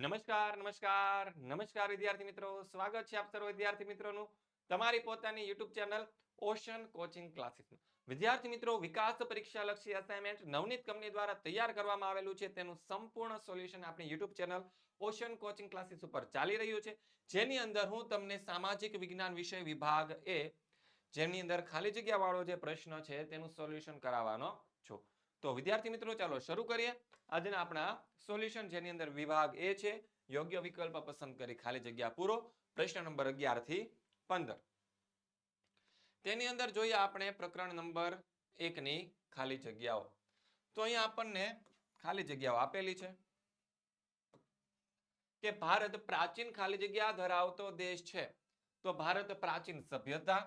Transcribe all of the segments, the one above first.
નમસ્કાર નમસ્કાર નમસ્કાર વિદ્યાર્થી મિત્રો. સ્વાગત છે આપ સર્વ વિદ્યાર્થી મિત્રોનું તમારી પોતાની યુટ્યુબ ચેનલ ઓશન કોચિંગ ક્લાસીસમાં. વિદ્યાર્થી મિત્રો, વિકાસ પરીક્ષા લક્ષી અસાઇનમેન્ટ નવનીત કંપની દ્વારા તૈયાર કરવામાં આવેલું છે. તેનું સંપૂર્ણ સોલ્યુશન આપણી YouTube channel ocean coaching classes ઉપર ચાલી રહ્યું છે. જેની અંદર હું તમને સામાજિક વિજ્ઞાન વિષય વિભાગ એ જેની અંદર ખાલી જગ્યા વાળો જે પ્રશ્ન છે તેનું સોલ્યુશન કરાવવાનો તો વિદ્યાર્થી મિત્રો, ચાલો શરૂ કરીએ. આજના આપણા સોલ્યુશન જેની અંદર વિભાગ એ છે, યોગ્ય વિકલ્પ પસંદ કરી ખાલી જગ્યા પૂરો. પ્રશ્ન નંબર અગિયારથી પંદર. તેની અંદર જોઈએ આપણે પ્રકરણ નંબર એકની ખાલી જગ્યાઓ. તો અહીંયા આપણને ખાલી જગ્યાઓ આપેલી છે. કે ભારત પ્રાચીન ખાલી જગ્યા ધરાવતો દેશ છે. તો ભારત પ્રાચીન સભ્યતા,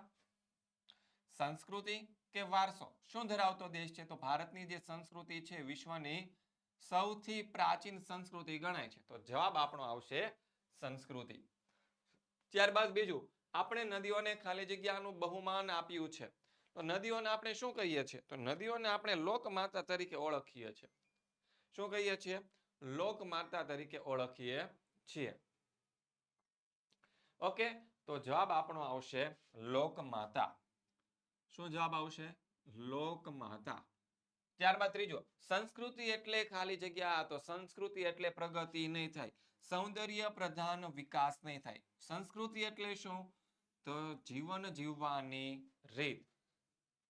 સંસ્કૃતિ કે વારસો? શું ધરાવતો દેશ છે? તો ભારતની જે સંસ્કૃતિ છે, વિશ્વની સૌથી પ્રાચીન સંસ્કૃતિ ગણાય છે. તો જવાબ આપણો આવશે સંસ્કૃતિ. ત્યારબાદ બીજું, આપણે નદીઓને ખાલી જગ્યાનું બહુમાન આપ્યું છે. તો નદીઓને આપણે શું કહીએ છીએ? તો નદીઓને આપણે લોકમાતા તરીકે ઓળખીએ છીએ. શું કહીએ છીએ? લોકમાતા તરીકે ઓળખીએ છીએ. ઓકે, તો જવાબ આપણો આવશે લોકમાતા. શું જવાબ આવશે? લોકમાતા. ત્યારબાદ ત્રીજો સંસ્કૃતિ એટલે ખાલી જગ્યા તો સંસ્કૃતિ એટલે પ્રગતિ નહીં થાય. સૌંદર્ય પ્રધાન વિકાસ નહીં થાય. સંસ્કૃતિ એટલે શું? તો જીવન જીવવાની રીત.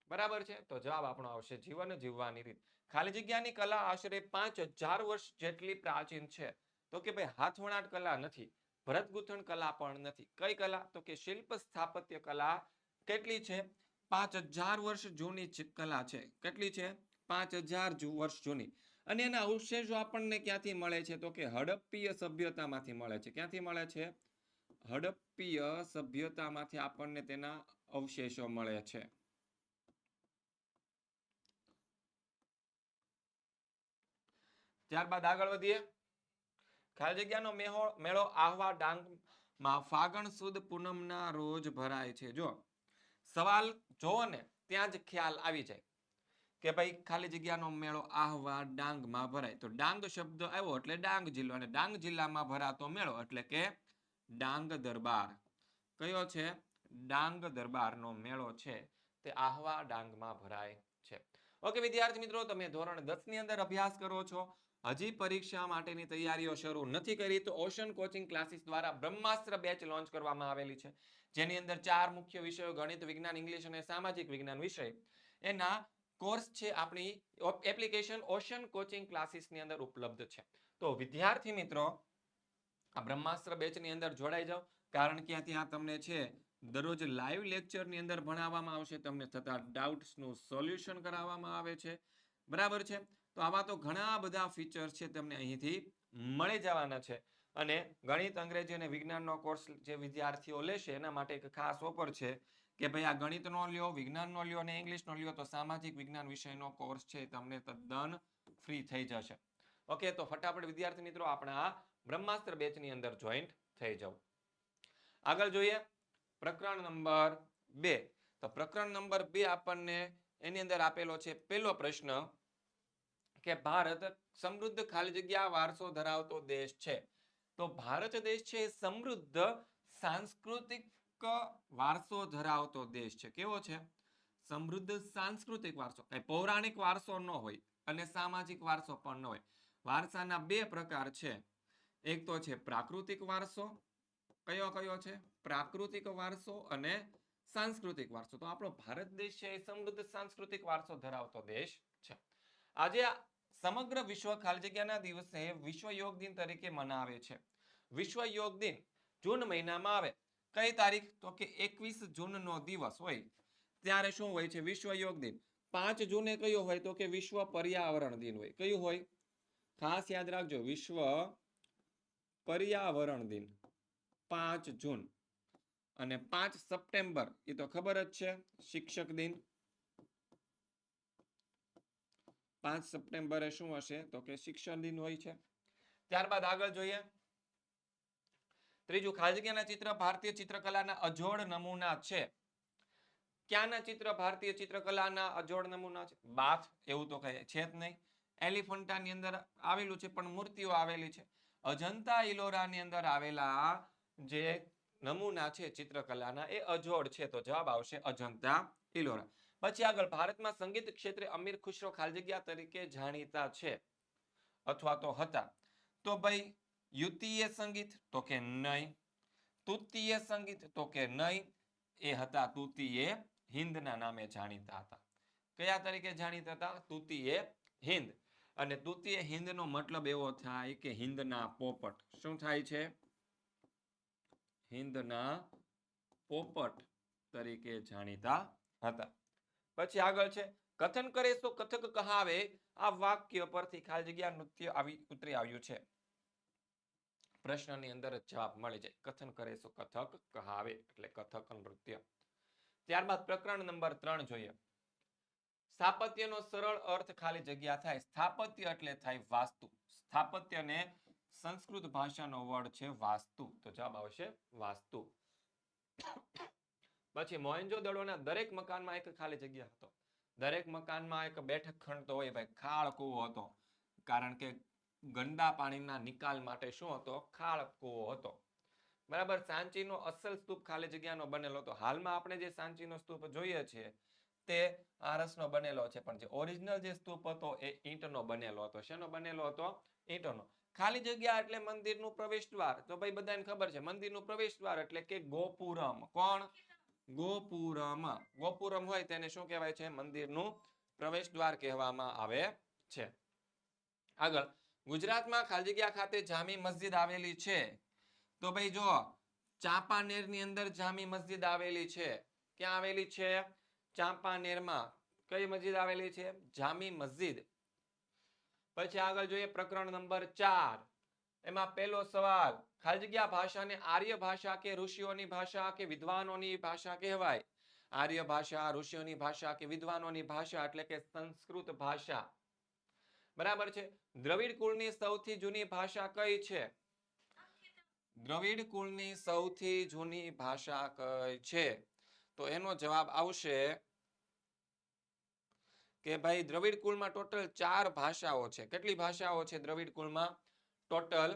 બરાબર છે? તો જવાબ આપણો આવશે જીવન જીવવાની રીત. ખાલી જગ્યાની કલા આશરે પાંચ હજાર વર્ષ જેટલી પ્રાચીન છે. તો કે ભાઈ હાથવણાટ કલા નથી ભરત ગૂંથણ કલા પણ નથી. કઈ કલા? તો કે શિલ્પ સ્થાપત્ય કલા કેટલી છે? પાંચ હજાર વર્ષ જૂની જ કલા છે. કેટલી છે? પાંચ હજાર વર્ષ જૂની. અને એના અવશેષો આપણને ક્યાંથી મળે છે? તો કે હડપ્પીય સભ્યતામાંથી મળે છે. ક્યાંથી મળે છે? હડપ્પીય સભ્યતામાંથી આપણને તેના અવશેષો મળે છે. ત્યારબાદ આગળ વધીએ. ખાલી જગ્યાનો મેળો આહવા ડાંગમાં ફાગણ સુદ પૂનમના રોજ ભરાય છે. જો સવાલ જોવો ને, ત્યાં જ ખ્યાલ આવી જાય. કે ભાઈ ખાલી જગ્યાનો મેળો આહવા ડાંગમાં ભરાય. તો ડાંગ શબ્દ આવ્યો એટલે ડાંગ જિલ્લો, અને ડાંગ જિલ્લામાં ભરાતો મેળો એટલે કે ડાંગ દરબાર. કયો છે? ડાંગ દરબારનો મેળો છે. તે આહવા ડાંગમાં ભરાય છે. ઓકે વિદ્યાર્થી મિત્રો, તમે ધોરણ દસની અંદર અભ્યાસ કરો છો. હજી પરીક્ષા માટેની તૈયારીઓ શરૂ નથી કરી તો ઓશન કોચિંગ ક્લાસીસ દ્વારા બ્રહ્માસ્ત્ર બેચ લોન્ચ કરવામાં આવેલી છે. જેની અંદર ચાર મુખ્ય વિષયો, ગણિત, વિજ્ઞાન, ઇંગ્લિશ અને સામાજિક વિજ્ઞાન વિષય. એના કોર્સ છે આપણી એપ્લિકેશન ઓશન કોચિંગ ક્લાસીસની અંદર ઉપલબ્ધ છે. તો વિદ્યાર્થી મિત્રો, આ બ્રહ્માસ્ત્ર બેચની અંદર જોડાઈ જાઓ, કારણ કે ત્યાં તમને છે, દરરોજ લાઈવ લેક્ચરની અંદર ભણાવવામાં આવશે, તમને થતા ડાઉટ્સનું સોલ્યુશન કરાવવામાં આવે છે. બરાબર છે? તો આવા તો ઘણા બધા ફીચર છે તમને અહીંથી મળી જવાના છે. અને ગણિત, અંગ્રેજી અને વિજ્ઞાનનો કોર્સ જે વિદ્યાર્થીઓ લેશે, એના માટે એક ખાસ ઓફર છે કે ભાઈ આ ગણિતનો લ્યો, વિજ્ઞાનનો લ્યો અને ઇંગ્લિશનો લ્યો, તો સામાજિક વિજ્ઞાન વિષયનો કોર્સ છે તમને તદ્દન ફ્રી થઈ જશે. ઓકે તો ફટાફટ વિદ્યાર્થી મિત્રો, આપણા બ્રહ્માસ્ત્ર બેચની અંદર જોઈન્ટ થઈ જાઓ. આગળ જોઈએ પ્રકરણ નંબર બે. તો પ્રકરણ નંબર બે આપણને એની અંદર આપેલો છે પહેલો પ્રશ્ન કે ભારત સમૃદ્ધ ખાલી જગ્યા વારસો ધરાવતો દેશ છે. તો ભારત દેશ છે એ સમૃદ્ધ સાંસ્કૃતિક વારસો ધરાવતો દેશ છે. કેવો છે? સમૃદ્ધ સાંસ્કૃતિક વારસો. કઈ પૌરાણિક વારસો ન હોય અને સામાજિક વારસો પણ ન હોય. વારસાના બે પ્રકાર છે. એક તો છે પ્રાકૃતિક વારસો. કયો કયો છે? પ્રાકૃતિક વારસો અને સાંસ્કૃતિક વારસો. તો આપણો ભારત દેશ છે એ સમૃદ્ધ સાંસ્કૃતિક વારસો ધરાવતો દેશ છે. આજે સમગ્ર વિશ્વ ખાલી જગ્યાના દિવસે વિશ્વ યોગ દિન તરીકે મનાવે છે. વિશ્વ યોગ દિન જૂન મહિનામાં આવે. કઈ તારીખ? તો કે એકવીસ જૂનનો દિવસ હોય. ત્યારે શું હોય છે વિશ્વ યોગ દિન? પાંચ જૂને કયો હોય? તો કે વિશ્વ પર્યાવરણ દિન હોય. કયું હોય? ખાસ યાદ રાખજો, વિશ્વ પર્યાવરણ દિન. પાંચ જૂન. અને પાંચ સપ્ટેમ્બર, એ તો ખબર જ છે. શિક્ષક દિન. પાંચ સપ્ટેમ્બરે શું હશે? તો કે શિક્ષણ દિન હોય છે. ત્યારબાદ આગળ જોઈએ. ત્રીજું ખાલી ચિત્ર ભારતીય ચિત્રકલાના અજોડ નમૂના છે. ક્યાંના ચિત્ર ભારતીય ચિત્રકલાના અજોડ નમૂના છે? બાથ, એવું તો કહે છે જ નહીં. એલિફન્ટાની અંદર આવેલું છે, પણ મૂર્તિઓ આવેલી છે. અજંતા ઇલોરાની અંદર આવેલા જે નમૂના છે ચિત્રકલાના, એ અજોડ છે. તો જવાબ આવશે અજંતા ઇલોરા. પછી આગળ ભારતમાં સંગીત ક્ષેત્રે અમીર ખુશરો ખાલજગ્યા તરીકે જાણીતા છે અથવા તો હતા. તો ભાઈ યુતિય સંગીત તો કે નહીં? તુતીય સંગીત તો કે નહીં? એ હતા તૃતીય હિન્દના નામે જાણીતા હતા. કયા તરીકે જાણીતા હતા? તૃતીય હિન્દ અને તૃતીય હિન્દનો મતલબ એવો થાય કે હિન્દના પોપટ. શું થાય છે? હિન્દના પોપટ તરીકે જાણીતા હતા. પછી આગળ છે, કથન કરે તો કથક કહાવે. આ વાક્ય પરથી ખાલી જગ્યા નૃત્ય આવી ઉતરી આવ્યું છે. પ્રશ્નની અંદર જવાબ મળી જાય. કથન કરે તો કથક કહાવે. એટલે કથક નૃત્ય. ત્યારબાદ પ્રકરણ નંબર ત્રણ જોઈએ. સ્થાપત્યનો સરળ અર્થ ખાલી જગ્યા થાય. સ્થાપત્ય એટલે થાય વાસ્તુ. સ્થાપત્યને સંસ્કૃત ભાષાનો વર્ડ છે વાસ્તુ. તો જવાબ આવશે વાસ્તુ. પછી મોહેન્જો દડોના દરેક મકાનમાં એક ખાલી જગ્યા હતો. દરેક મકાનમાં એક બેઠક ખંડ તો હોય, ભાઈ ખાળ કૂવો હતો. કારણ કે ગંદા પાણીના નિકાલ માટે શું હતો? ખાળ કૂવો હતો. બરાબર, સાંચીનો અસલ સ્તૂપ ખાલી જગ્યાનો બનેલો હતો. હાલમાં આપણે જે સાંચીનો સ્તૂપ જોઈએ છીએ, તે આરસનો બનેલો છે. પણ જે ઓરિજિનલ જે સ્તૂપ હતો, એ ઈંટનો બનેલો હતો. શેનો બનેલો હતો? ઈંટનો. ખાલી જગ્યા એટલે મંદિરનું પ્રવેશ દ્વાર તો ભાઈ બધાને ખબર છે, મંદિરનું પ્રવેશ દ્વાર એટલે કે ગોપુરમ. કોણ? ગોપુરમ. ગોપુરમ હોય તેને શું કહેવાય છે? મંદિરનું પ્રવેશ દ્વાર કહેવામાં આવે છે. આગળ, ગુજરાતમાં ખાલજીગ્યા ખાતે જામી મસ્જિદ આવેલી છે. તો ભાઈ જો ચાંપાનેરની અંદર જામી મસ્જિદ આવેલી છે. ક્યાં આવેલી છે? ચાંપાનેરમાં. કઈ મસ્જિદ આવેલી છે? જામી મસ્જિદ. પછી આગળ જોઈએ પ્રકરણ નંબર ચાર. એમાં પહેલો સવાલ ખાલી ભાષાને આર્ય ભાષા કે ઋષિઓની ભાષા કે વિદ્વાનોની ભાષા કહેવાય? આર્ય ભાષા, ઋષિઓની ભાષા કે વિદ્વાનોની ભાષા એટલે કે સંસ્કૃત ભાષા. બરાબર છે? દ્રવિડ કુળની સૌથી જૂની ભાષા કઈ છે? દ્રવિડ કુળની સૌથી જૂની ભાષા કઈ છે? તો એનો જવાબ આવશે કે ભાઈ દ્રવિડ કુળમાં ટોટલ ચાર ભાષાઓ છે. કેટલી ભાષાઓ છે દ્રવિડ કુળમાં? ટોટલ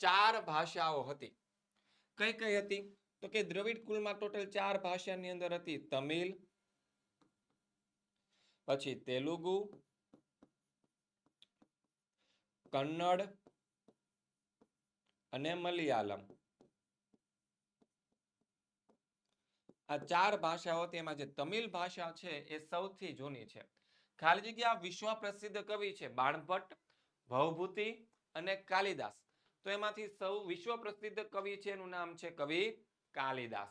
ચાર ભાષાઓ હતી. કઈ કઈ હતી? તો કે દ્રવિડ કુલમાં ટોટલ ચાર ભાષાની અંદર હતી તમિલ, પછી તેલુગુ, કન્નડ અને મલયાલમ. આ ચાર ભાષાઓ તેમાં જે તમિલ ભાષા છે એ સૌથી જૂની છે. ખાલી જગ્યા વિશ્વ પ્રસિદ્ધ કવિ છે બાણભટ્ટ, ભવભૂતિ અને કાલિદાસ. તો એમાંથી સૌ વિશ્વ પ્રસિદ્ધ કવિ છે, એનું નામ છે કવિ કાલિદાસ.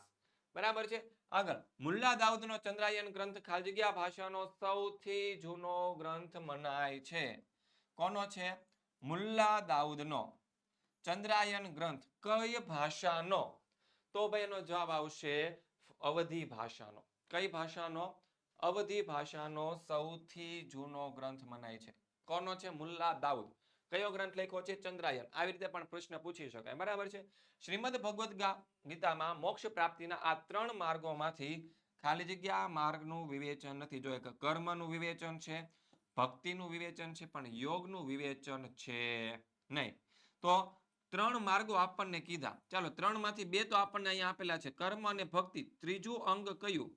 બરાબર છે? આગળ, મુલ્લા દાઉદનો ચંદ્રાયન ગ્રંથ ખાલી ભાષાનો સૌથી જૂનો ગ્રંથ મનાય છે. કોનો છે? મુલ્લા દાઉદનો ચંદ્રાયન ગ્રંથ, કઈ ભાષાનો? તો ભાઈ એનો જવાબ આવશે અવધી ભાષાનો. કઈ ભાષાનો? અવધી ભાષાનો સૌથી જૂનો ગ્રંથ મનાય છે. કોનો છે? મુલ્લા દાઉદ. કયો ગ્રંથ લખ્યો છે? ચંદ્રાયન આવી રીતે પણ પ્રશ્ન પૂછી શકાય. બરાબર છે? શ્રીમદ ભગવદ્ ગીતામાં મોક્ષ પ્રાપ્તિના આ ત્રણ માર્ગોમાંથી ખાલી જગ્યા માર્ગનું વિવેચન નથી. જો એક કર્મનું વિવેચન છે, ભક્તિનું વિવેચન છે, પણ યોગનું વિવેચન છે નહીં. તો ત્રણ માર્ગો આપણને કીધા. ચાલો ત્રણમાંથી બે તો આપણને અહીંયા આપેલા છે. કર્મ અને ભક્તિ. ત્રીજું અંગ કયું?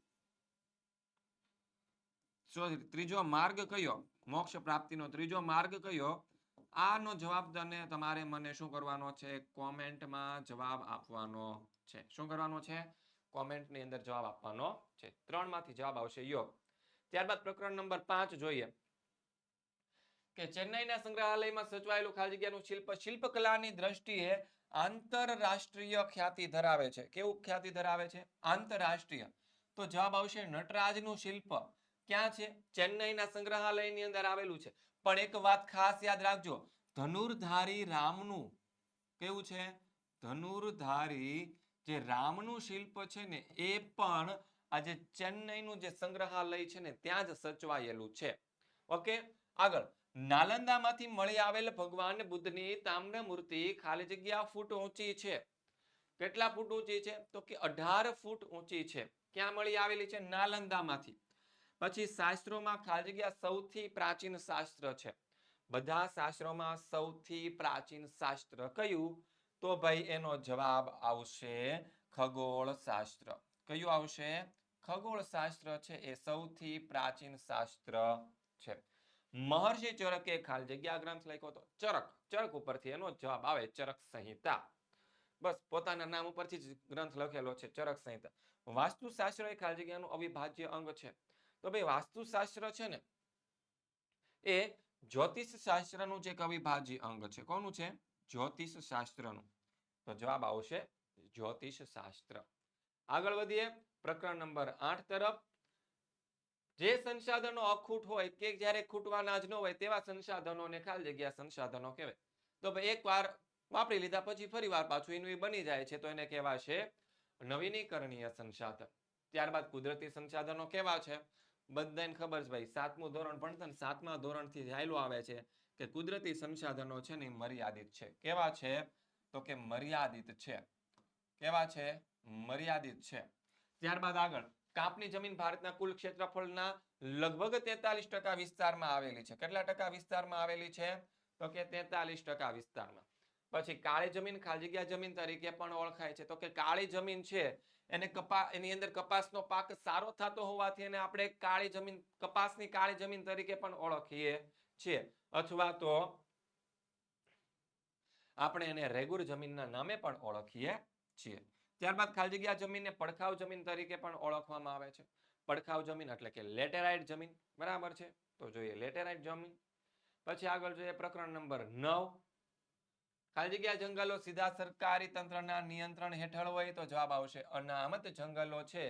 સોરી, ત્રીજો માર્ગ કયો? મોક્ષ પ્રાપ્તિનો ત્રીજો માર્ગ કયો? આનો જવાબ તને તમારે મને શું કરવાનો છે? કોમેન્ટમાં જવાબ આપવાનો છે. શું કરવાનો છે? કોમેન્ટની અંદર જવાબ આપવાનો છે. ત્રણમાંથી જવાબ આવશે યોગ ત્યારબાદ પ્રકરણ નંબર પાંચ જોઈએ. કે ચેન્નઈના સંગ્રહાલયમાં સચવાયેલું ખાલી જગ્યાનું શિલ્પ, શિલ્પકલાની દ્રષ્ટિએ આંતરરાષ્ટ્રીય ખ્યાતિ ધરાવે છે. કેવું ખ્યાતિ ધરાવે છે? આંતરરાષ્ટ્રીય. તો જવાબ આવશે નટરાજનું શિલ્પ. ક્યાં છે? ચેન્નઈના સંગ્રહાલયની અંદર આવેલું છે. પણ એક વાત ખાસ યાદ રાખજો. ધનુર્ધારી રામનું કેવું છે? ધનુર્ધારી જે રામનું શિલ્પ છે ને, એ પણ આજે ચેન્નઈનું જે સંગ્રહાલય છે ને, ત્યાં જ સચવાયેલું છે. ઓકે? આગળ. નાલંદામાંથી મળી આવેલ ભગવાન બુદ્ધની તામ્ર મૂર્તિ ખાલી જગ્યા ફૂટ ઊંચી છે. કેટલા ફૂટ ઊંચી છે? તો કે અઢાર ફૂટ ઊંચી છે. ક્યાં મળી આવેલી છે? નાલંદામાંથી. પછી શાસ્ત્રોમાં ખાલી જગ્યા સૌથી પ્રાચીન શાસ્ત્ર છે. બધા શાસ્ત્રોમાં સૌથી પ્રાચીન શાસ્ત્ર કયું? તો ભાઈ એનો જવાબ આવશે ખગોળ શાસ્ત્ર. કયું આવશે? ખગોળ શાસ્ત્ર છે એ સૌથી પ્રાચીન શાસ્ત્ર છે. મહર્ષિ ચરકે ખાલી જગ્યા ગ્રંથ લખ્યો હતો ચરક ચરક ઉપરથી એનો જવાબ આવે ચરક સંહિતા. બસ પોતાના નામ ઉપરથી જ ગ્રંથ લખેલો છે ચરક સંહિતા. વાસ્તુશાસ્ત્ર એ ખાલી જગ્યાનું અવિભાજ્ય અંગ છે. તો ભાઈ વાસ્તુશાસ્ત્ર છે ને, એ જ્યોતિષ શાસ્ત્રનું જે એક અવિભાજ્ય અંગ છે, કોનું છે? જ્યોતિષ શાસ્ત્રનું તો જવાબ આવશે જ્યોતિષ શાસ્ત્ર આગળ વધીએ પ્રકરણ નંબર આઠ તરફ. જે સંસાધનો અખૂટ હોય, કે જ્યારે ખૂટવાના જ ન હોય, તેવા સંસાધનોને ખાલી જગ્યા સંસાધનો કહેવાય. તો ભાઈ એકવાર વાપરી લીધા પછી ફરી વાર પાછું એનું બની જાય છે, તો એને કહેવાશે નવીનીકરણીય સંસાધન. ત્યારબાદ કુદરતી સંસાધનો કેવા છે? બધાને ખબર છે ભાઈ, સાતમું ધોરણ ભણતા સાતમા ધોરણથી જ આવે છે કે કુદરતી સંસાધનો છે ને મર્યાદિત છે. કેવા છે? તો કે મર્યાદિત છે. કેવા છે? મર્યાદિત છે. ત્યારબાદ આગળ, કાપની જમીન ભારતના કુલ ક્ષેત્રફળના લગભગ તેતાલીસ ટકા વિસ્તારમાં આવેલી છે. કેટલા ટકા વિસ્તારમાં આવેલી છે? તો કે તેતાલીસ ટકા વિસ્તારમાં. પછી કાળી જમીન ખાલી જગ્યા જમીન તરીકે પણ ઓળખાય છે. તો કે કાળી જમીન છે એને કપા, એની અંદર કપાસનો પાક સારો થતો હોવાથી એને આપણે કાળી જમીન, કપાસની કાળી જમીન તરીકે પણ ઓળખીએ છીએ. અથવા તો આપણે એને રેગુર જમીનના નામે પણ ઓળખીએ છીએ. ત્યારબાદ ખાલી જગ્યા જમીનને પડખાવ જમીન તરીકે પણ ઓળખવામાં આવે છે. પડખાવ જમીન એટલે કે લેટેરાઇટ જમીન. બરાબર છે? તો જોઈએ લેટેરાઇટ જમીન. પછી આગળ જોઈએ પ્રકરણ નંબર નવ. ખાલી જગ્યા જંગલો સીધા સરકારી તંત્રના નિયંત્રણ હેઠળ હોય તો જવાબ આવશે અનામત જંગલો છે.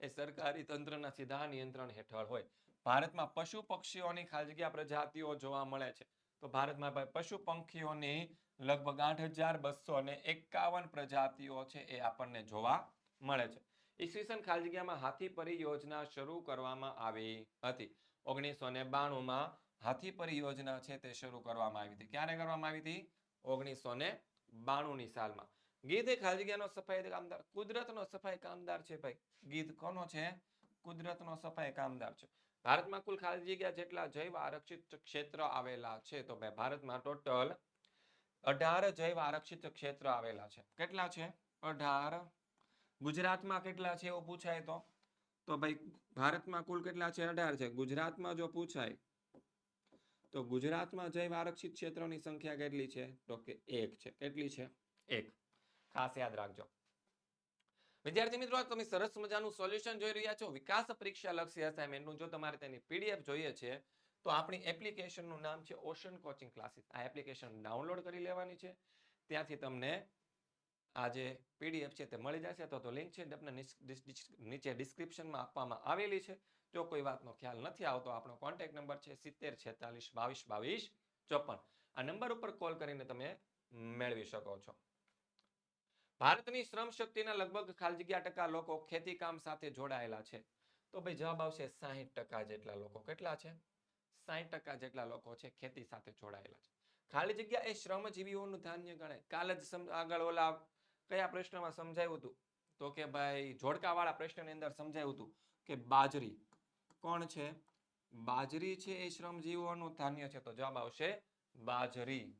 એ સરકારી તંત્રના સીધા નિયંત્રણ હેઠળ હોય. ભારતમાં પશુ પક્ષીઓની ખાલી જગ્યા પ્રજાતિઓ જોવા મળે છે. તો ભારતમાં પશુ પંખીઓની લગભગ આઠ હજાર બસો ને એકાવન પ્રજાતિઓ છે એ આપણને જોવા મળે છે. ઈસવીસન ખાલી જગ્યામાં હાથી પરિયોજના શરૂ કરવામાં આવી હતી. ઓગણીસો ને બાણુંમાં હાથી પરિયોજના છે તે શરૂ કરવામાં આવી હતી. ક્યારે કરવામાં આવી હતી? ઓગણીસો ને બાણુંની સાલમાં. ગીધ એ ખાલજીયાનો સફાઈ કામદાર, કુદરતનો સફાઈ કામદાર છે ભાઈ. ગીધ કોનો છે? કુદરતનો સફાઈ કામદાર છે. ભારતમાં કુલ ખાલી જગ્યા જેટલા જૈવ આરક્ષિત ક્ષેત્ર આવેલા છે તો ભાઈ ભારતમાં ટોટલ અઢાર જૈવ આરક્ષિત ક્ષેત્ર આવેલા છે. કેટલા છે? અઢાર. ગુજરાતમાં કેટલા છે? એવું પૂછાય તો. તો ભાઈ ભારતમાં કુલ કેટલા છે? અઢાર છે. ગુજરાતમાં જો પૂછાય તો ગુજરાતમાં જૈવ આરક્ષિત ક્ષેત્રોની સંખ્યા કેટલી છે? તો કે એક છે. કેટલી છે? એક. ખાસ યાદ રાખજો. વિદ્યાર્થી મિત્રો તમે સરસ મજાનું સોલ્યુશન જોઈ રહ્યા છો. વિકાસ પરીક્ષા લક્ષી અસાઇનમેન્ટનું જો તમારે તેની પીડીએફ જોઈએ છે, તો આપણી એપ્લિકેશનનું નામ છે ઓશન કોચિંગ ક્લાસીસ આ એપ્લિકેશન ડાઉનલોડ કરી લેવાની છે. ત્યાંથી તમને આ જે પીડીએફ છે તે મળી જશે. તો તો લિંક છે નીચે ડિસ્ક્રિપ્શનમાં આપવામાં આવેલી છે. જો કોઈ વાતનો ખ્યાલ નથી આવતો, આપણો કોન્ટેક્ટ નંબર છે સિત્તેર છેતાલીસ બાવીસ બાવીસ ચોપન. આ નંબર ઉપર કોલ કરીને તમે મેળવી શકો છો. ભારતની શ્રમ શક્તિના લગભગ ખાલી જગ્યા લોકો ખેતી કામ સાથે જોડાયેલા છે. તો ભાઈ જવાબ આવશે સાહીઠ ટકા જેટલા લોકો કેટલા છે? સાહીઠ જેટલા લોકો છે ખેતી સાથે જોડાયેલા છે. ખાલી જગ્યા એ શ્રમજીવીઓનું ધાન્ય ગણાય. કાલે જ આગળ ઓલા કયા પ્રશ્નમાં સમજાયું હતું? તો કે ભાઈ, જોડકાવાળા પ્રશ્નની અંદર સમજાયું હતું કે બાજરી કોણ છે? બાજરી છે એ શ્રમજીવોનું ધાન્ય છે. તો જવાબ આવશે બાજરી.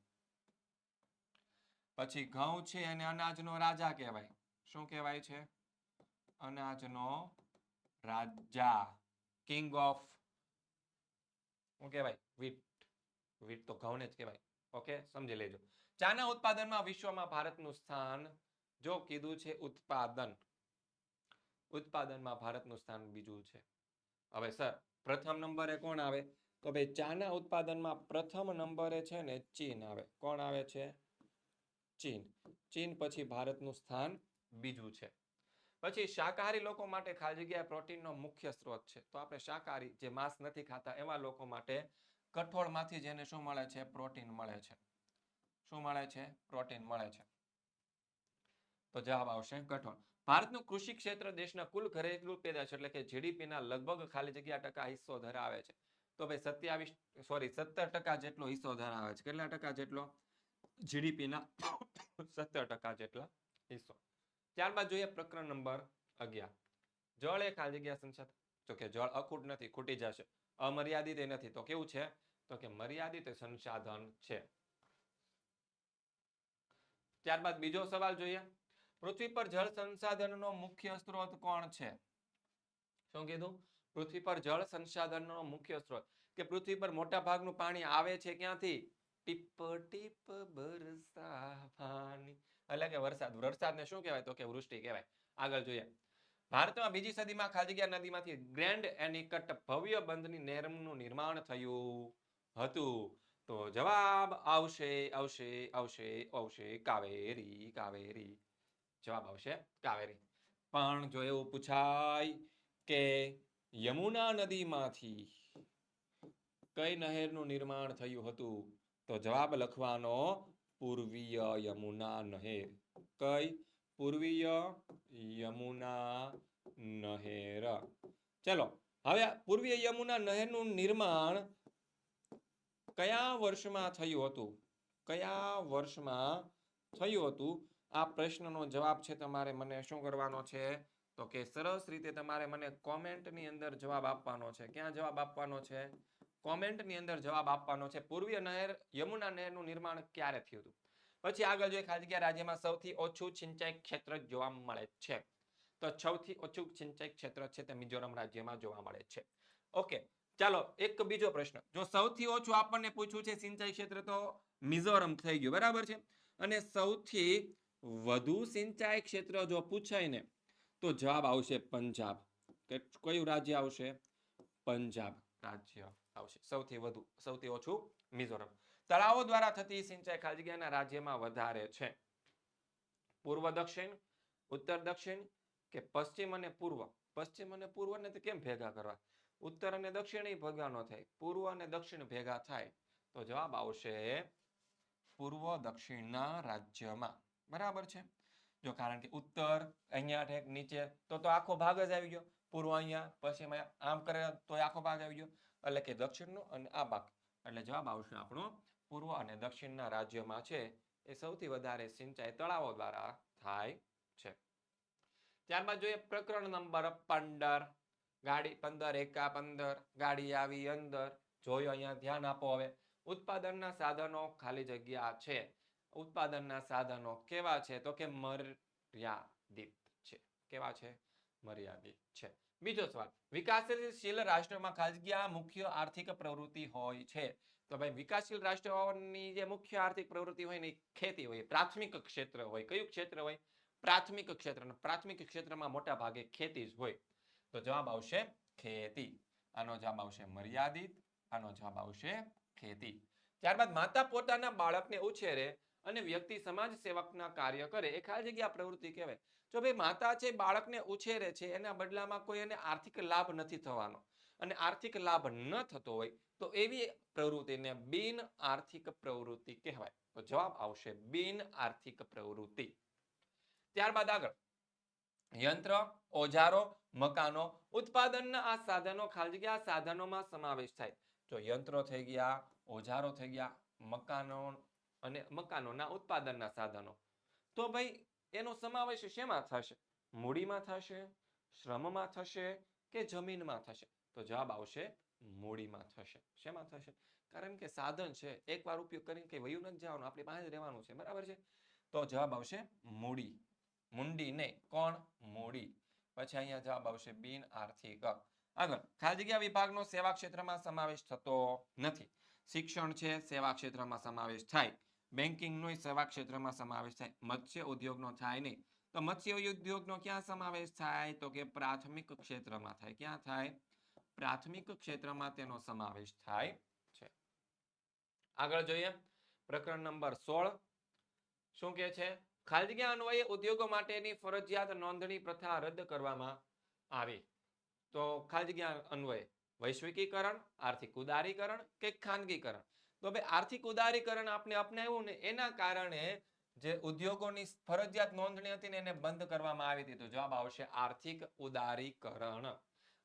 પછી ઘઉં છે એને અનાજનો રાજા કહેવાય. શું કહેવાય છે? અનાજનો રાજા. કિંગ ઓફ શું કહેવાય? વીટ વીટ તો ઘઉંને જ કહેવાય. ઓકે સમજી લેજો. ચાના ઉત્પાદનમાં વિશ્વમાં ભારતનું સ્થાન જો કીધું છે ઉત્પાદન. ઉત્પાદનમાં ભારતનું સ્થાન બીજું છે. હવે સર, પ્રથમ નંબરે કોણ આવે? તો ભાઈ, ચાના ઉત્પાદનમાં પ્રથમ નંબરે છે ને ચીન આવે. કોણ આવે છે? ચીન. ચીન પછી ભારતનું સ્થાન બીજું છે. પછી શાકાહારી લોકો માટે ખાલી જગ્યાએ પ્રોટીનનો મુખ્ય સ્ત્રોત છે. તો આપણે શાકાહારી જે માંસ નથી ખાતા, એવા લોકો માટે કઠોળમાંથી જેને શું મળે છે? પ્રોટીન મળે છે. શું મળે છે? પ્રોટીન મળે છે. તો જવાબ આવશે કઠોળ. ભારતનું કૃષિ ક્ષેત્ર દેશના કુલ ઘરેલું પેદાશ એટલે કે જીડીપીના લગભગ ખાલી જગ્યા ટકા હિસ્સો ધરાવે છે. તો ભાઈ સત્યાવીસ સોરી સત્તર ટકા જેટલો હિસ્સો ધરાવે છે. કેટલા ટકા જેટલો? જીડીપીના સત્તર ટકા જેટલા હિસ્સો. ત્યારબાદ જોઈએ પ્રકરણ નંબર અગિયાર. જળ એ ખાલી જગ્યા સંસાધન. તો કે જળ અખૂટ નથી, ખૂટી જશે. અમર્યાદિત નથી. તો કેવું છે? તો કે મર્યાદિત સંસાધન છે. ત્યારબાદ બીજો સવાલ જોઈએ. પૃથ્વી પર જળ સંસાધનનો મુખ્ય સ્ત્રોત કોણ છે? શું કીધું? પૃથ્વી પર જળ સંસાધનનો મુખ્ય સ્ત્રોત. કે પૃથ્વી પર મોટા ભાગનું પાણી આવે છે ક્યાંથી? ટીપ ટીપ બરસા પાણી એટલે કે વરસાદ. વરસાદને શું કહેવાય? તો કે વૃષ્ટિ કહેવાય. આગળ જોઈએ. ભારતમાં બીજી સદીમાં ખાજગીયા નદીમાંથી ગ્રેન્ડ એનિકટ ભવ્ય બંધની નેરમનું નિર્માણ થયું હતું. તો જવાબ આવશે આવશે આવશે આવશે. કાવેરી કાવેરી. જવાબ આવશે કાવેરી. પણ જો એવું પૂછાય કે યમુના નદીમાંથી કઈ નહેરનું નિર્માણ થયું હતું, તો જવાબ લખવાનો પૂર્વીય યમુના નહેર. કઈ? પૂર્વીય યમુના નહેર. ચલો, હવે પૂર્વીય યમુના નહેરનું નિર્માણ કયા વર્ષમાં થયું હતું? કયા વર્ષમાં થયું હતું? આ પ્રશ્નનો જવાબ છે તમારે મને શું કરવાનો છે? તો કે સરસ રીતે તમારે મને કોમેન્ટની અંદર જવાબ આપવાનો છે. ક્યાં જવાબ આપવાનો છે? કોમેન્ટની અંદર જવાબ આપવાનો છે. પૂર્વીય નહેર, યમુના નહેરનું નિર્માણ ક્યારે થયું હતું? પછી આગળ જોઈએ ખાજગીયા રાજ્યમાં સૌથી ઓછું સિંચાઈ ક્ષેત્ર જોવા મળે છે. તો સૌથી ઓછું સિંચાઈ ક્ષેત્ર છે તે મિઝોરમ રાજ્યમાં જોવા મળે છે. ઓકે, ચાલો એક બીજો પ્રશ્ન. જો સૌથી ઓછું આપણને પૂછ્યું છે સિંચાઈ ક્ષેત્ર તો મિઝોરમ થઈ ગયું, બરાબર છે? અને સૌથી વધુ સિંચાઈ ક્ષેત્ર જો પૂછાય ને, તો જવાબ આવશે પંજાબ. કે કયું રાજ્ય આવશે? પંજાબ રાજ્ય આવશે. સૌથી વધુ, સૌથી ઓછું મિઝોરમ. તળાવો દ્વારા થતી સિંચાઈ ખાજગીયાના રાજ્યમાં વધારે છે. પૂર્વ દક્ષિણ, ઉત્તર દક્ષિણ કે પશ્ચિમ અને પૂર્વ? પશ્ચિમ અને પૂર્વને તો કેમ ભેગા કરવા? ઉત્તર અને દક્ષિણ ભેગા ન થાય. પૂર્વ અને દક્ષિણ ભેગા થાય તો જવાબ આવશે પૂર્વ દક્ષિણના રાજ્યમાં. બરાબર છે? જો કારણ કે ઉત્તર, અહીંયા ઠેક, નીચે, તો તો આખો ભાગ જ આવી ગયો. પૂર્વ અહીંયા, પશ્ચિમ આમ કરે તો આખો ભાગ આવી ગયો. એટલે કે દક્ષિણનો અને આ ભાગ. એટલે જવાબ આવશે આપણો પૂર્વ અને દક્ષિણના રાજ્યમાં છે એ સૌથી વધારે સિંચાઈ તળાવો દ્વારા થાય છે. ત્યારબાદ જોઈએ પ્રકરણ નંબર પંદર. ગાડી પંદર, એકા પંદર, ગાડી આવી અંદર. જોયો અહીંયા ધ્યાન આપો હવે. ઉત્પાદનના સાધનો ખાલી જગ્યા છે. ઉત્પાદનના સાધનો કેવા છે? તો કે મર્યાદિત છે. કેવા છે? મર્યાદિત છે. બીજો સવાલ. વિકાસશીલ રાષ્ટ્રમાં ખાજગીયા મુખ્ય આર્થિક પ્રવૃત્તિ હોય છે. તો ભાઈ, વિકાસશીલ રાષ્ટ્રોની જે મુખ્ય આર્થિક પ્રવૃત્તિ હોય ને ખેતી હોય, પ્રાથમિક ક્ષેત્ર હોય. કયું ક્ષેત્ર હોય? પ્રાથમિક ક્ષેત્ર. પ્રાથમિક ક્ષેત્રમાં મોટા ભાગે ખેતી જ હોય. તો જવાબ આવશે ખેતી. આનો જવાબ આવશે મર્યાદિત. આનો જવાબ આવશે ખેતી. ત્યારબાદ માતા પોતાના બાળકને ઉછેરે અને વ્યક્તિ સમાજ સેવકના કાર્ય કરે. એ ખાલી જગ્યા પ્રવૃત્તિ કહેવાય. જો ભાઈ માતા છે, બાળકને ઉછેરે છે, એના બદલામાં કોઈ એને આર્થિક લાભ નથી થવાનો. અને આર્થિક લાભ ન થતો હોય, તો એવી પ્રવૃત્તિને બિન આર્થિક પ્રવૃત્તિ કહેવાય. તો જવાબ આવશે બિન આર્થિક પ્રવૃત્તિ. ત્યારબાદ આગળ. યંત્ર, ઓજારો, મકાનો, ઉત્પાદનના આ સાધનો ખાલી જગ્યા સાધનોમાં સમાવેશ થાય. જો યંત્રો થઈ ગયા, ઓજારો થઈ ગયા, મકાનો અને મકાનોના ઉત્પાદનના સાધનો. તો ભાઈ, એનો સમાવેશ શેમાં થશે? મૂડીમાં થશે, શ્રમમાં થશે કે જમીનમાં થશે? તો જવાબ આવશે, મૂડીમાં થશે. શેમાં થશે? કારણ કે સાધન છે, એકવાર ઉપયોગ કરીને કે વયું નથી જવાનું, આપણી પાસે જ રહેવાનું છે, બરાબર છે? તો જવાબ આવશે મૂડી. મુંડી નહીં કોણ? મૂડી. પછી અહીંયા જવાબ આવશે બિન આર્થિક. આગળ ખાલી વિભાગનો સેવા ક્ષેત્રમાં સમાવેશ થતો નથી. શિક્ષણ છે, સેવા ક્ષેત્રમાં સમાવેશ થાય. બેન્કિંગનો સેવા ક્ષેત્રમાં સમાવેશ થાય. મત્સ્ય ઉદ્યોગનો થાય નહીં. તો મત્સ્ય ઉદ્યોગનો ક્યાં સમાવેશ થાય? તો કે પ્રાથમિક ક્ષેત્રમાં થાય. ક્યાં થાય? પ્રાથમિક ક્ષેત્રમાં તેનો સમાવેશ થાય છે. આગળ જોઈએ. પ્રકરણ નંબર સોળ. શું કે છે? ખાલી અન્વયે ઉદ્યોગો માટેની ફરજિયાત નોંધણી પ્રથા રદ કરવામાં આવી. તો ખાલી જગ્યા અન્વયે વૈશ્વિકીકરણ, આર્થિક ઉદારીકરણ કે ખાનગીકરણ? તો ભાઈ આર્થિક ઉદારીકરણ આપણે અપનાવ્યું ને એના કારણે જે ઉદ્યોગોની ફરજિયાત નોંધણી હતી ને એને બંધ કરવામાં આવી હતી, તો જવાબ આવશે આર્થિક ઉદારીકરણ.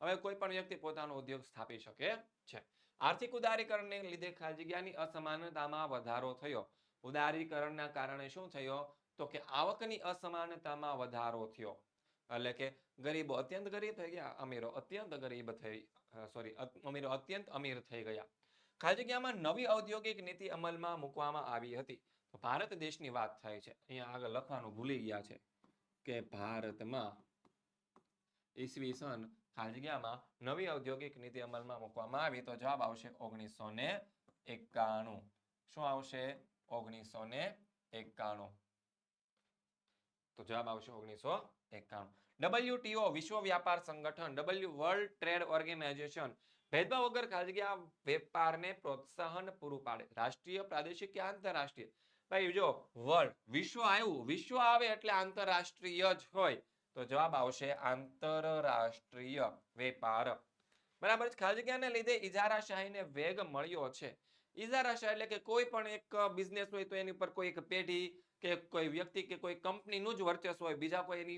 હવે કોઈ પણ વ્યક્તિ પોતાનો ઉદ્યોગ સ્થાપી શકે છે. આર્થિક ઉદારીકરણને લીધે ખાલી જગ્યાની અસમાનતામાં વધારો થયો. ઉદારીકરણના કારણે શું થયો? તો કે આવકની અસમાનતામાં વધારો થયો. એટલે કે ગરીબો અત્યંત ગરીબ થઈ ગયા, અમીરો અત્યંત ગરીબ થઈ સોરી અમીરો અત્યંત અમીર થઈ ગયા. ખાલી જગ્યામાં નવી ઔદ્યોગિક નીતિ અમલમાં મૂકવામાં આવી હતી. તો ભારત દેશની વાત થાય છે. અહીંયા આગળ લખવાનું ભૂલી ગયા છે કે ભારતમાં ઈસવીસન ખાલી જગ્યામાં નવી ઔદ્યોગિક નીતિ અમલમાં મૂકવામાં આવી. તો જવાબ આવશે ઓગણીસો ને એકાણું. શું આવશે? ઓગણીસો ને એકાણું. તો જવાબ આવશે ઓગણીસો એકાણું. ડબલ્યુટીઓ વિશ્વ વ્યાપાર સંગઠન, ડબલ્યુ વર્લ્ડ ટ્રેડ ઓર્ગેનાઇઝેશન ભેદભાવ વગર ખાલી આ વેપારને પ્રોત્સાહન પૂરું પાડે. રાષ્ટ્રીય, પ્રાદેશિક કે આંતરરાષ્ટ્રીય? ભાઈ, જો વર્લ્ડ વિશ્વ આવ્યું, વિશ્વ આવે એટલે આંતરરાષ્ટ્રીય જ હોય. તો જવાબ આવશે આંતરરાષ્ટ્રીય વેપાર. બરાબર છે? લીધે ઇજારાશાહીને વેગ મળ્યો છે. ઇજારાશાહી એટલે કે કોઈ પણ એક બિઝનેસ હોય તો એની પર કોઈ એક પેઢી કે કોઈ વ્યક્તિ કે કોઈ કંપનીનું જ વર્ચસ્વ હોય. બીજા કોઈ એની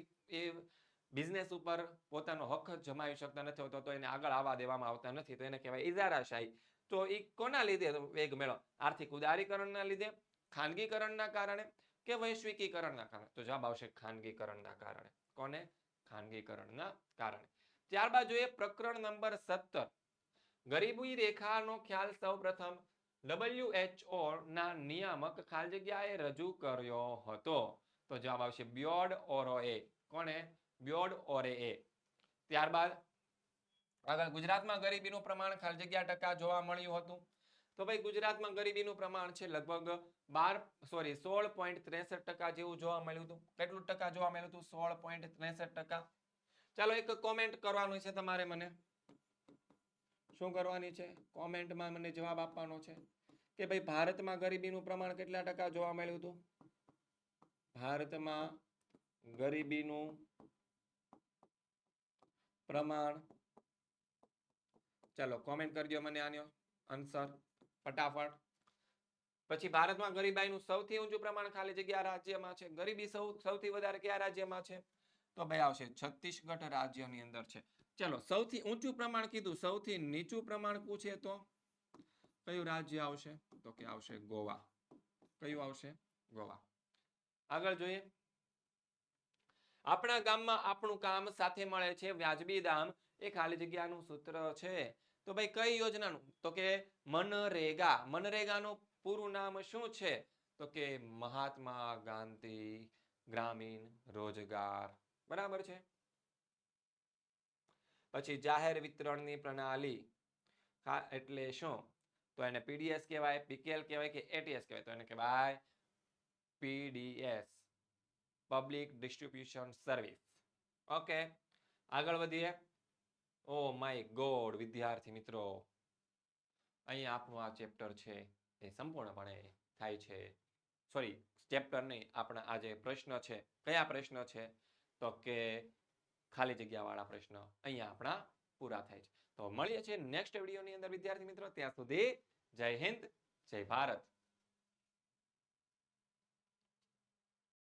બિઝનેસ ઉપર પોતાનો હક જમાવી શકતા નથી હોતો, તો એને આગળ આવવા દેવામાં આવતા નથી, તો એને કહેવાય ઇજારાશાહી. તો એ કોના લીધે વેગ મેળો? આર્થિક ઉદારીકરણના લીધે, ખાનગીકરણના કારણે કે વૈશ્વિકીકરણના કારણે? તો જવાબ આવશે ખાનગીકરણના કારણે. કોને? ખાનગીકરણના કારણે. ત્યારબાદ જોઈએ પ્રકરણ નંબર સત્તર. ગરીબી રેખાનો ખ્યાલ સૌપ્રથમ ડબલ્યુએચઓ ના નિયામક ખાલી જગ્યાએ રજૂ કર્યો હતો. તો જવાબ આવશે બ્યોડ ઓરોએ. કોણે બ્યોડ ઓરે એ. ત્યારબાદ આગળ ગુજરાતમાં ગરીબીનું પ્રમાણ ખાલી જગ્યા ટકા જોવા મળ્યું હતું. તો ભાઈ ગુજરાતમાં ગરીબીનું પ્રમાણ છે લગભગ બાર સોરી સોળ પોઈન્ટ ત્રેસઠ ટકા જેવું જોવા મળ્યું હતું. કેટલું ટકા જોવા મળ્યું હતું? સોળ પોઈન્ટ ત્રેસઠ ટકા. ચાલો એક કોમેન્ટ કરવાનું છે તમારે મને. શું કરવાની છે? કોમેન્ટમાં મને જવાબ આપવાનો છે કે ભાઈ ભારતમાં ગરીબીનું પ્રમાણ કેટલા ટકા જોવા મળ્યું હતું? ભારતમાં ગરીબીનું પ્રમાણ. ચાલો કોમેન્ટ કરજો મને આનો આન્સર ફટાફટ. પછી ભારતમાં ગરીબાઈનું સૌથી ઊંચું પ્રમાણ ખાલી જગ્યા રાજ્યમાં છે. ગરીબી સૌથી વધારે કયા રાજ્યમાં છે? તો ભાઈ આવશે છત્તીસગઢ રાજ્યની અંદર છે. ચલો, સૌથી ઊંચું પ્રમાણ કીધું. સૌથી નીચું પ્રમાણ પૂછે તો? કયું રાજ્ય આવશે? તો કે આવશે ગોવા. કયું આવશે? ગોવા. આગળ જોઈએ. આપણા ગામમાં આપણું કામ સાથે મળે છે, વ્યાજબી દામ. એ ખાલી જગ્યાનું સૂત્ર છે. તો ભાઈ, કઈ યોજનાનું? તો કે મનરેગા. મનરેગાનું પૂરું નામ શું છે? તો કે મહાત્મા ગાંધી ગ્રામીણ રોજગાર. બરાબર છે? પછી જાહેર વિતરણની પ્રણાલી. એટલે શું? તો એને પીડીએસ કહેવાય પીકેએલ કહેવાય કે એટીએસ કહેવાય? તો એને કહેવાય PDS. Public distribution service okay આગળ વધીએ. ઓ માય ગોડ વિદ્યાર્થી મિત્રો. અહીંયા આપણું આ ચેપ્ટર છે, એ સંપૂર્ણપણે થાય છે. સોરી ચેપ્ટર નહીં, આપણા આ જે પ્રશ્ન છે, કયા પ્રશ્ન છે? તો કે ખાલી જગ્યા વાળા પ્રશ્ન, અહીંયા આપણા પૂરા થાય છે. તો મળીએ છીએ નેક્સ્ટ વિડીયોની અંદર, વિદ્યાર્થી મિત્રો. ત્યાં સુધી જય હિન્દ, જય ભારત.